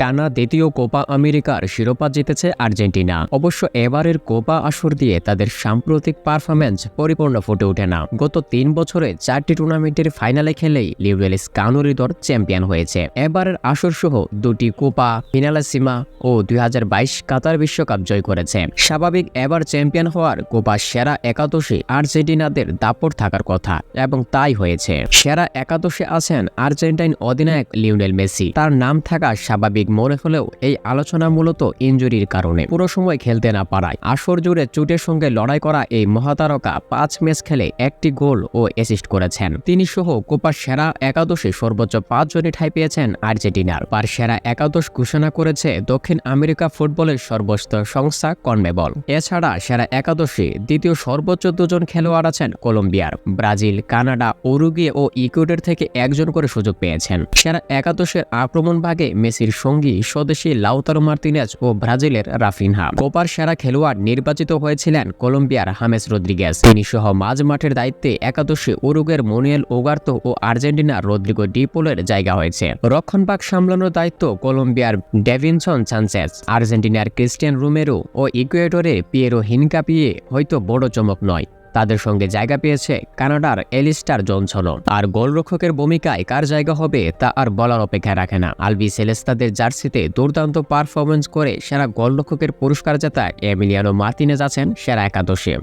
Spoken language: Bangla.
টানা দ্বিতীয় কোপা আমেরিকার শিরোপা জিতেছে আর্জেন্টিনা। অবশ্য এবারের কোপা আসর দিয়ে তাদের সাম্প্রতিক পারফরম্যান্স পরিপূর্ণ ফুটে ওঠে না। গত তিন বছরে চারটি টুর্নামেন্টের ফাইনালে খেলেই লিওরেল স্কানোরি দল চ্যাম্পিয়ন হয়েছে। এবারের আসর সহ দুটি কোপা, ফিনালাসিমা ও দুই কাতার বিশ্বকাপ জয় করেছে। স্বাভাবিক এবার চ্যাম্পিয়ন হওয়ার কোপা সেরা একাদশে আর্জেন্টিনাদের দাপট থাকার কথা, এবং তাই হয়েছে। সেরা একাদশে আছেন আর্জেন্টাইন অধিনায়ক লিওনেল মেসি। তার নাম থাকা স্বাভাবিক মনে হলেও এই আলোচনা মূলত ইনজুরির কারণে। পুরো সময় খেলতে না পারায় আসর জুড়ে চুটের সঙ্গে লড়াই করা এই মহাতারকা পাঁচ ম্যাচ খেলে একটি গোল ও অ্যাসিস্ট করেছেন। তিনি সহ কোপার সেরা একাদশে সর্বোচ্চ পাঁচজনই ঠাঁই পেয়েছেন আর্জেন্টিনার। পার সেরা একাদশ ঘোষণা করেছে দক্ষিণ আমেরিকা ফুটবলের সর্বোচ্চ সংস্থা কনমেবল। এছাড়া সেরা একাদশে দ্বিতীয় সর্বোচ্চ দুজন খেলোয়াড় আছেন কলম্বিয়ার। ব্রাজিল, কানাডা, উরুগুয়ে ও ইকুয়েডর থেকে একজন করে সুযোগ পেয়েছেন। সেরা একাদশের আক্রমণ ভাগে মেসির সঙ্গী স্বদেশী লাউতারো মার্তিনেজ ও ব্রাজিলের রাফিনহা। কোপার সেরা খেলোয়াড় নির্বাচিত হয়েছিলেন কলম্বিয়ার হামেস রদ্রিগেজ। তিনি সহ মাঝ মাঠের দায়িত্বে একাদশে উরুগের মনিয়েল ওগার্তো ও আর্জেন্টিনার রদ্রিগো ডিপোলের জায়গা হয়েছে। রক্ষণভাগ সামলানোর দায়িত্ব কলম্বিয়ার ডেভিনসন সানচেস আর্জেন্টিনার ক্রিস্টিয়ান রুমেরো ও ইকুয়েডরে পিয়েরো হিনকাপিয়ে হয়তো বড় চমক নয়। তাদের সঙ্গে জায়গা পেয়েছে কানাডার এলিস্টার জনসনও। আর গোলরক্ষকের ভূমিকায় কার জায়গা হবে তা আর বলার অপেক্ষা রাখে না। আলবি সেলেস্তাদের জার্সিতে দুর্দান্ত পারফরমেন্স করে সেরা গোলরক্ষকের পুরস্কার জেতা এমিলিয়ানো মার্তিনেজ আছেন সেরা একাদশে।